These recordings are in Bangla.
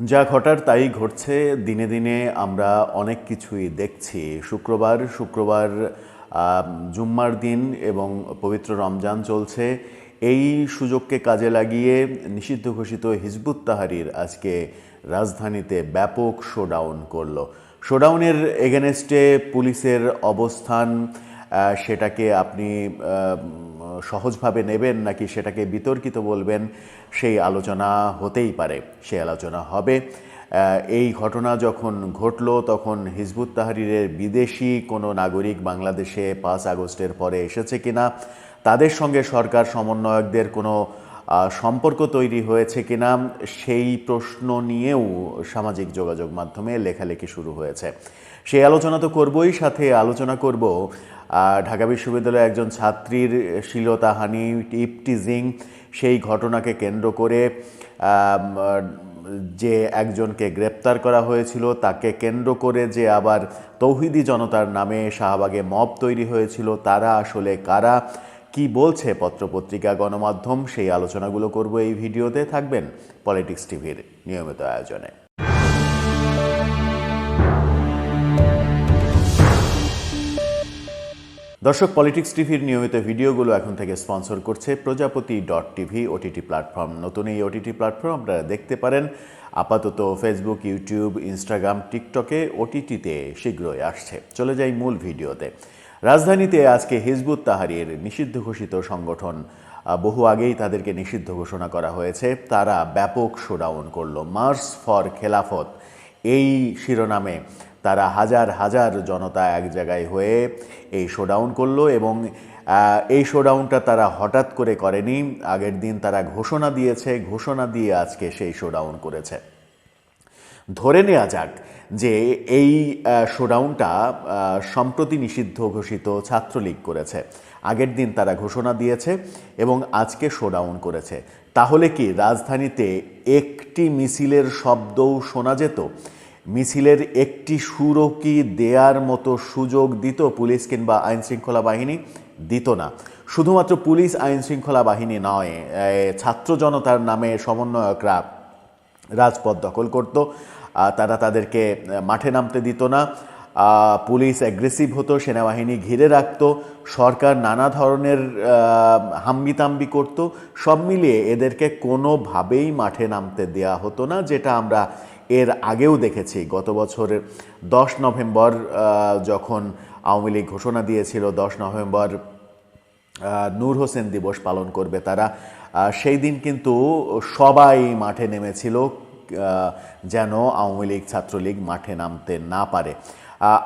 যা ঘটার তাই ঘটছে। দিনে দিনে আমরা অনেক কিছুই দেখছি। শুক্রবার শুক্রবার জুম্মার দিন এবং পবিত্র রমজান চলছে। এই সুযোগকে কাজে লাগিয়ে নিষিদ্ধ ঘোষিত হিজবুত তাহারির আজকে রাজধানীতে ব্যাপক শোডাউন করল। শোডাউনের এগেনেস্টে পুলিশের অবস্থান সেটাকে আপনি সহজভাবে নেবেন নাকি সেটাকে বিতর্কিত বলবেন, সেই আলোচনা হতেই পারে, সেই আলোচনা হবে। এই ঘটনা যখন ঘটল, তখন হিজবুত তাহরিরের বিদেশি কোনো নাগরিক বাংলাদেশে পাঁচ আগস্টের পরে এসেছে কিনা, তাদের সঙ্গে সরকার সমন্বয়কদের কোনো সম্পর্ক তৈরি হয়েছে কিনা, সেই প্রশ্ন নিয়েও সামাজিক যোগাযোগ মাধ্যমে লেখালেখি শুরু হয়েছে। সেই আলোচনা তো করবই, সাথে আলোচনা করব ঢাকা বিশ্ববিদ্যালয়ের একজন ছাত্রীর শ্লীলতাহানি টিপ টিজিং সেই ঘটনাকে কেন্দ্র করে যে একজনকে গ্রেপ্তার করা হয়েছিল, তাকে কেন্দ্র করে যে আবার তৌহিদি জনতার নামে শাহবাগে মব তৈরি হয়েছিল, তারা আসলে কারা, কি বলছে পত্রপত্রিকা, গণমাধ্যম, সেই আলোচনাগুলো করব এই ভিডিওতে, থাকবেন পলিটিক্স টিভির নিয়মিত আয়োজনে। দর্শক পলিটিক্স টিভির নিয়মিত ভিডিওগুলো এখন থেকে স্পন্সর করছে Prajapati dot TV OTT platform. নতুন এই ওটিটি প্ল্যাটফর্ম আপনারা দেখতে পারেন। আপাতত ফেসবুক ইউটিউব ইনস্টাগ্রাম টিকটকে ওটিটিতে শীঘ্রই আসছে। চলে যাই মূল ভিডিওতে। রাজধানীতে আজকে হিজবুত তাহারির নিষিদ্ধ ঘোষিত সংগঠন বহু আগেই তাদেরকে নিষিদ্ধ ঘোষণা করা হয়েছে। তারা ব্যাপক শোডাউন করল। মার্স ফর খেলাফত, এই শিরোনামে তারা হাজার হাজার জনতা এক জায়গায় হয়ে এই শোডাউন করল এবং এই শোডাউনটা তারা হঠাৎ করে করেনি। আগের দিন তারা ঘোষণা দিয়েছে, ঘোষণা দিয়ে আজকে সেই শোডাউন করেছে। ধরে নেওয়া যাক যে এই শোডাউনটা সম্প্রতি নিষিদ্ধ ঘোষিত ছাত্রলীগ করেছে। আগের দিন তারা ঘোষণা দিয়েছে এবং আজকে শোডাউন করেছে। তাহলে কি রাজধানীতে একটি মিছিলের শব্দও শোনা যেত? মিছিলের একটি সুরও কি দেয়ার মতো সুযোগ দিত পুলিশ কিংবা আইন শৃঙ্খলা বাহিনী, দিত না। শুধুমাত্র পুলিশ আইন শৃঙ্খলা বাহিনী নয় ছাত্র জনতার নামে সমন্বয়করা রাজপথ দখল করত। তারা তাদেরকে মাঠে নামতে দিত না। পুলিশ অ্যাগ্রেসিভ হতো, সেনাবাহিনী ঘিরে রাখত। সরকার নানা ধরনের হাম্বিতাম্বি করত। সব মিলিয়ে এদেরকে কোনোভাবেই মাঠে নামতে দেয়া হতো না, যেটা আমরা এর আগেও দেখেছি, গত বছরের দশ নভেম্বর যখন আওয়ামী লীগ ঘোষণা দিয়েছিল, দশ নভেম্বর নূর হোসেন দিবস পালন করবে তারা সেই দিন কিন্তু সবাই মাঠে নেমেছিল যেন আওয়ামী লীগ ছাত্রলীগ মাঠে নামতে না পারে।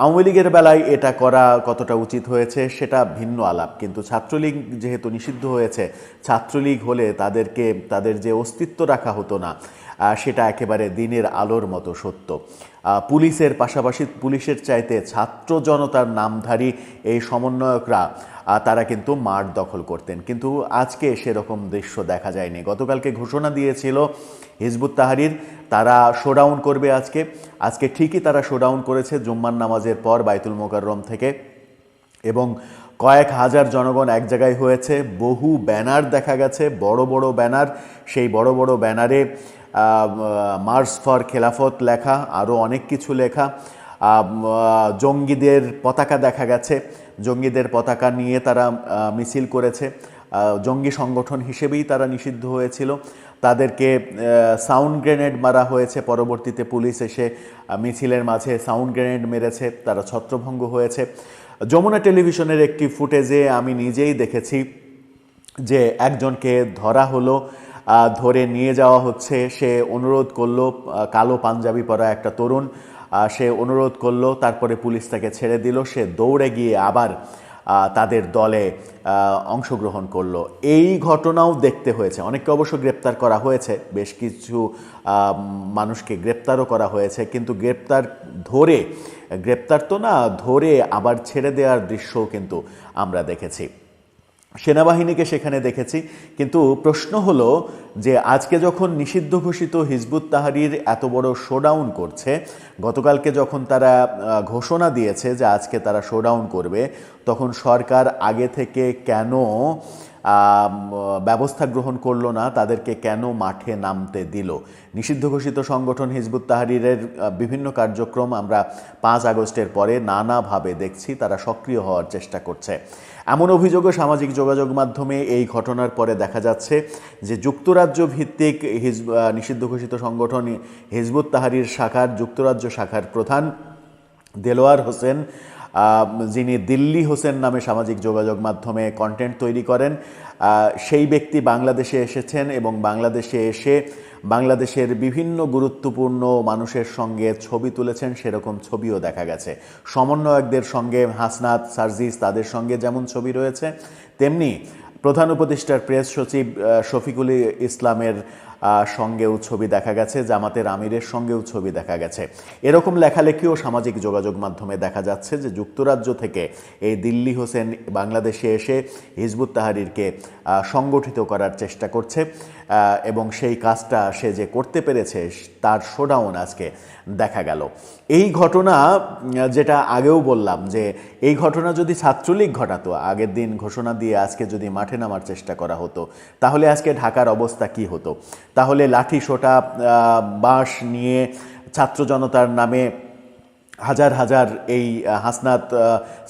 আওয়ামী লীগের বেলায় এটা করা কতটা উচিত হয়েছে সেটা ভিন্ন আলাপ, কিন্তু ছাত্রলীগ যেহেতু নিষিদ্ধ হয়েছে, ছাত্রলীগ হলে তাদেরকে, তাদের যে অস্তিত্ব রাখা হতো না সেটা একেবারে দিনের আলোর মতো সত্য। পুলিশের পাশাপাশি পুলিশের চাইতে ছাত্র জনতার নামধারী এই সমন্বয়করা তারা কিন্তু মাঠ দখল করতেন। কিন্তু আজকে সেরকম দৃশ্য দেখা যায়নি। গতকালকে ঘোষণা দিয়েছিল হিজবুত তাহারির, তারা শোডাউন করবে আজকে। আজকে ঠিকই তারা শোডাউন করেছে জুম্মার নামাজের পর বাইতুল মোকাররম থেকে। এবং কয়েক হাজার জনগণ এক জায়গায় হয়েছে। বহু ব্যানার দেখা গেছে, বড় বড় ব্যানার। সেই বড় বড় ব্যানারে মার্চ ফর খেলাফত লেখা আরও অনেক কিছু লেখা। জঙ্গিদের পতাকা দেখা গেছে। জঙ্গিদের পতাকা নিয়ে তারা মিছিল করেছে। জঙ্গি সংগঠন হিসেবেই তারা নিষিদ্ধ হয়েছিল। তাদেরকে সাউন্ড গ্রেনেড মারা হয়েছে। পরবর্তীতে পুলিশ এসে মিছিলের মাঝে সাউন্ড গ্রেনেড মেরেছে। তারা ছত্রভঙ্গ হয়েছে। যমুনা টেলিভিশনের একটি ফুটেজে আমি নিজেই দেখেছি যে একজনকে ধরা হলো। ধরে নিয়ে যাওয়া হচ্ছে। সে অনুরোধ করল কালো পাঞ্জাবি পরা একটা তরুণ সে অনুরোধ করল, তারপরে পুলিশ তাকে ছেড়ে দিল। সে দৌড়ে গিয়ে আবার তাদের দলে অংশগ্রহণ করল। এই ঘটনাও দেখতে হয়েছে। অনেককে অবশ্য গ্রেপ্তার করা হয়েছে। বেশ কিছু মানুষকে গ্রেপ্তারও করা হয়েছে। কিন্তু গ্রেপ্তার ধরে, গ্রেপ্তার তো না, ধরে আবার ছেড়ে দেওয়ার দৃশ্যও কিন্তু আমরা দেখেছি। সেনাবাহিনীকে সেখানে দেখেছি। কিন্তু প্রশ্ন হলো যে আজকে যখন নিষিদ্ধ ঘোষিত হিজবুত তাহারির এত বড় শোডাউন করছে, গতকালকে যখন তারা ঘোষণা দিয়েছে যে আজকে তারা শোডাউন করবে, তখন সরকার আগে থেকে কেন ব্যবস্থা গ্রহণ করল না তাদেরকে কেন মাঠে নামতে দিল? নিষিদ্ধ ঘোষিত সংগঠন হিজবুত তাহারিরের বিভিন্ন কার্যক্রম আমরা পাঁচ আগস্টের পরে নানাভাবে দেখছি তারা সক্রিয় হওয়ার চেষ্টা করছে। এমন অভিযোগও সামাজিক যোগাযোগ মাধ্যমে এই ঘটনার পরে দেখা যাচ্ছে যে যুক্তরাজ্য ভিত্তিক আহ, নিষিদ্ধ ঘোষিত সংগঠন হিজবুত তাহারির শাখার যুক্তরাজ্য শাখার প্রধান দেলোয়ার হোসেন যিনি দিল্লি হোসেন নামে সামাজিক যোগাযোগ মাধ্যমে কন্টেন্ট তৈরি করেন সেই ব্যক্তি বাংলাদেশে এসেছেন এবং বাংলাদেশে এসে বাংলাদেশের বিভিন্ন গুরুত্বপূর্ণ মানুষের সঙ্গে ছবি তুলেছেন, সেরকম ছবিও দেখা গেছে। সমন্বয়কদের সঙ্গে হাসনাত, সার্জিস তাদের সঙ্গে যেমন ছবি রয়েছে, তেমনি প্রধান উপদেষ্টার প্রেস সচিব শফিকুল ইসলামের সঙ্গেও ছবি দেখা গেছে, জামাতের আমিরের সঙ্গেও ছবি দেখা গেছে। এরকম লেখালেখিও সামাজিক যোগাযোগ মাধ্যমে দেখা যাচ্ছে যে যুক্তরাজ্য থেকে এই দিল্লি হোসেন বাংলাদেশে এসে হিজবুত তাহারিরকে সংগঠিত করার চেষ্টা করছে এবং সেই কাজটা সে যে করতে পেরেছে, তার শোডাউন আজকে দেখা গেল। এই ঘটনা, যেটা আগেও বললাম যে, এই ঘটনা যদি ছাত্রলীগ ঘটাতো, আগের দিন ঘোষণা দিয়ে আজকে যদি মাঠে নামার চেষ্টা করা হতো, তাহলে আজকে ঢাকার অবস্থা কি হতো? তাহলে লাঠি সোটা বাঁশ নিয়ে ছাত্র জনতার নামে হাজার হাজার এই হাসনাত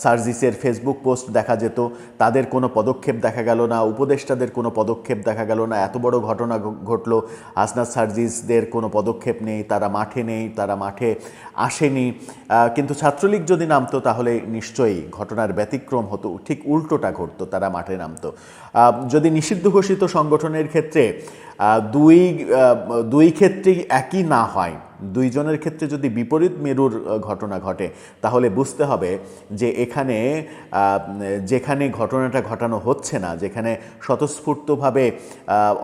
সার্জিসের ফেসবুক পোস্ট দেখা যেত। তাদের কোনো পদক্ষেপ দেখা গেল না, উপদেষ্টাদের কোনো পদক্ষেপ দেখা গেল না। এত বড় ঘটনা ঘটলো, হাসনাত, সার্জিসদের কোনো পদক্ষেপ নেই, তারা মাঠে নেই, তারা মাঠে আসেনি। কিন্তু ছাত্রলীগ যদি নামতো তাহলে নিশ্চয়ই ঘটনার ব্যতিক্রম হতো, ঠিক উল্টোটা ঘটতো, তারা মাঠে নামতো। যদি নিষিদ্ধ ঘোষিত সংগঠনের ক্ষেত্রে দুই দুই ক্ষেত্রেই একই না হয়। দুইজনের ক্ষেত্রে যদি বিপরীত মেরুর ঘটনা ঘটে, তাহলে বুঝতে হবে যে এখানে যেখানে ঘটনাটা ঘটানো হচ্ছে না, যেখানে স্বতঃস্ফূর্তভাবে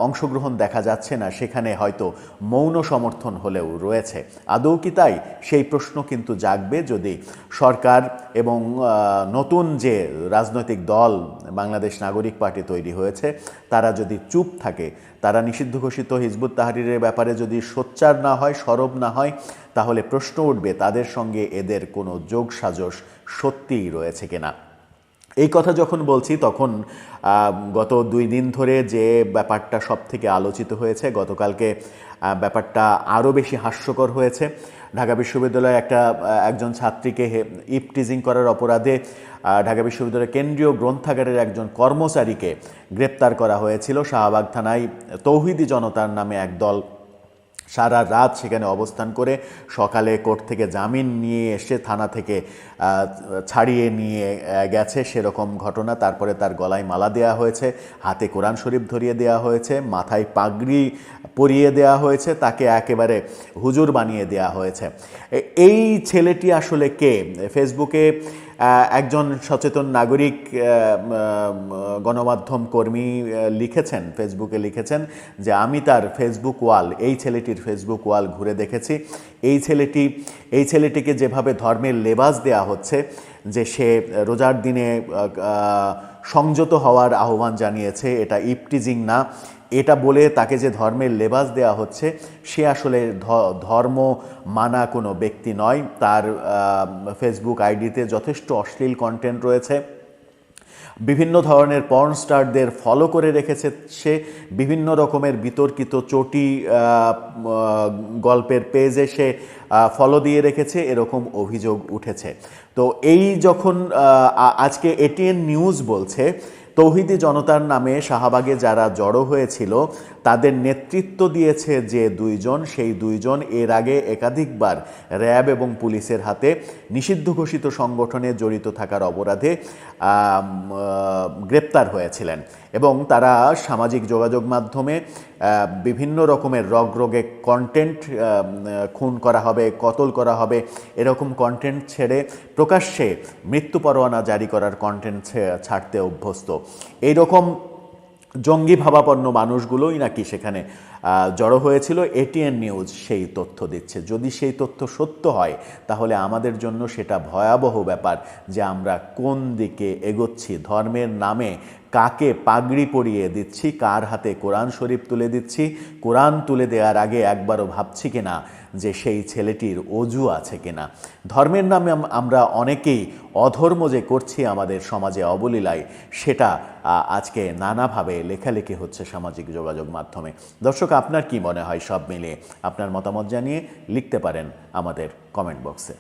অংশগ্রহণ দেখা যাচ্ছে না, সেখানে হয়তো মৌন সমর্থন হলেও রয়েছে। আদৌ কি তাই? সেই প্রশ্ন কিন্তু জাগবে যদি সরকার এবং নতুন যে রাজনৈতিক দল বাংলাদেশ নাগরিক পার্টি তৈরি হয়েছে, তারা যদি চুপ থাকে, তারা নিষিদ্ধ ঘোষিত হিজবুত তাহারিরের ব্যাপারে যদি সোচ্চার না হয়, সরব না হয়, তাহলে প্রশ্ন উঠবে তাদের সঙ্গে এদের কোনো যোগ সাজস সত্যিই রয়েছে কিনা। এই কথা যখন বলছি, তখন গত দুই দিন ধরে যে ব্যাপারটা সব থেকে আলোচিত হয়েছে, গতকালকে ব্যাপারটা আরও বেশি হাস্যকর হয়েছে। ঢাকা বিশ্ববিদ্যালয়ে একটা একজন ছাত্রীকে ইপটিজিং করার অপরাধে ঢাকা বিশ্ববিদ্যালয়ের কেন্দ্রীয় গ্রন্থাগারের একজন কর্মচারীকে গ্রেপ্তার করা হয়েছিল। শাহবাগ থানায় তৌহিদি জনতার নামে এক দল সারা রাত সেখানে অবস্থান করে সকালে কোর্ট থেকে জামিন নিয়ে এসে থানা থেকে ছাড়িয়ে নিয়ে গেছে। সেরকম ঘটনা। তারপরে তার গলায় মালা দেওয়া হয়েছে, হাতে কোরআন শরীফ ধরিয়ে দেওয়া হয়েছে, মাথায় পাগড়ি পরিয়ে দেওয়া হয়েছে, তাকে একেবারে হুজুর বানিয়ে দেওয়া হয়েছে। এই ছেলেটি আসলে কে? ফেসবুকে একজন সচেতন নাগরিক গণমাধ্যম কর্মী লিখেছেন, ফেসবুকে লিখেছেন যে, আমি তার ফেসবুক ওয়াল, এই ছেলেটির ফেসবুক ওয়াল ঘুরে দেখেছি। এই ছেলেটি, এই ছেলেটিকে যেভাবে ধর্মের লেবাস দেয়া হচ্ছে, যে সে রোজার দিনে সংযত হওয়ার আহ্বান জানিয়েছে, এটা ইপটিজিং না। এটা বলে তাকে যে ধর্মের লেবাস দেয়া হচ্ছে, সে আসলে ধর্ম মানা কোনো ব্যক্তি নয়। তার ফেসবুক আইডিতে যথেষ্ট অশ্লীল কন্টেন্ট রয়েছে। বিভিন্ন ধরনের পর্ন স্টারদের ফলো করে রেখেছে সে বিভিন্ন রকমের বিতর্কিত চটি গল্পের পেজে সে ফলো দিয়ে রেখেছে, এরকম অভিযোগ উঠেছে। তো এই যখন আজকে এটিএন নিউজ বলছে, তৌহিদি জনতার নামে শাহবাগে যারা জড়ো হয়েছিল তাদের নেতৃত্ব দিয়েছে যে দুইজন, সেই দুইজন এর আগে একাধিকবার র্যাব এবং পুলিশের হাতে নিষিদ্ধ ঘোষিত সংগঠনে জড়িত থাকার অপরাধে গ্রেপ্তার হয়েছিলেন। এবং তারা সামাজিক যোগাযোগ মাধ্যমে বিভিন্ন রকমের রগরগে কন্টেন্ট খুন করা হবে, কতল করা হবে, এরকম কন্টেন্ট ছেড়ে প্রকাশ্যে মৃত্যু পরোয়ানা জারি করার কন্টেন্ট ছাড়তে অভ্যস্ত। এইরকম জঙ্গি ভাবাপন্ন মানুষগুলোই নাকি সেখানে জড়ো হয়েছিল এটিএন নিউজ সেই তথ্য দিচ্ছে। যদি সেই তথ্য সত্য হয়, তাহলে আমাদের জন্য সেটা ভয়াবহ ব্যাপার যে আমরা কোন দিকে এগোচ্ছি, ধর্মের নামে কাকে পাগড়ি পরিয়ে দিচ্ছি, কার হাতে কোরআন শরীফ তুলে দিচ্ছি, কোরআন তুলে দেওয়ার আগে একবারও ভাবছি কিনা যে সেই ছেলেটির অজু আছে কিনা। ধর্মের নামে আমরা অনেকেই অধর্ম যে করছি আমাদের সমাজে অবলীলায়, সেটা আজকে নানাভাবে লেখালেখি হচ্ছে সামাজিক যোগাযোগ মাধ্যমে। দর্শক আপনার কি মনে হয় সব মিলিয়ে? আপনার মতামত জানিয়ে লিখতে পারেন আমাদের কমেন্ট বক্সে